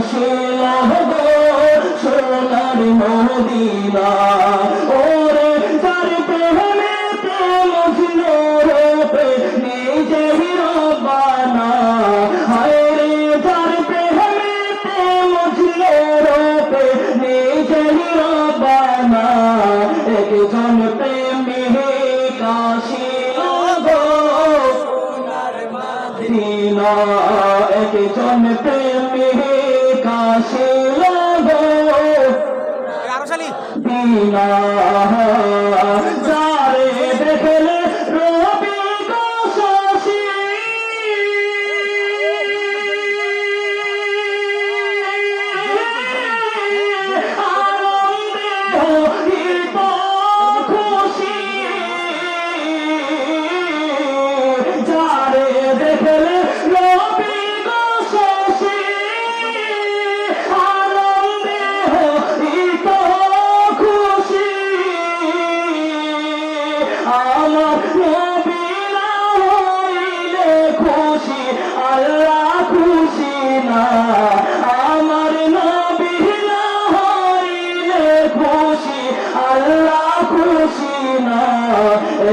আসিল গো সোনার মদিনা ওরে তার প্রেমে প্রেম ছিল রূপে নিজেই হায় রে তার প্রেমে প্রেম ছিল রূপে নিজেই একজন প্রেমিক আসিল গো দিনা একজন প্রেমিক আসিল গো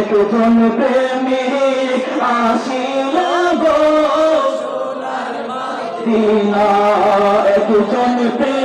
একজন প্রেমিক আসিল গো। দিনা একজন প্রেমিক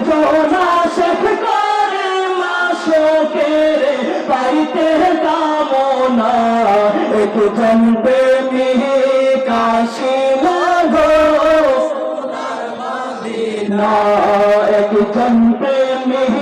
জনা শেখ করে মাসুকের পাইতে কামনা একজন প্রেমিক আসিল গো না একজন প্রেমিক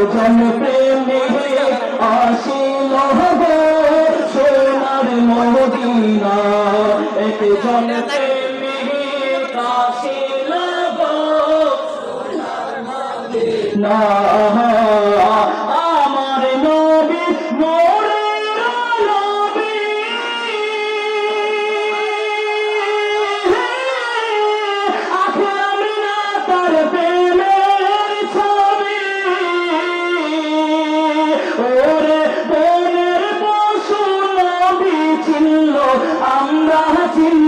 একজন প্রেমিক আসিল সোনার মদিনা। একজন প্রেমিক আসিল না আমার নবী মোরের নবী। না তার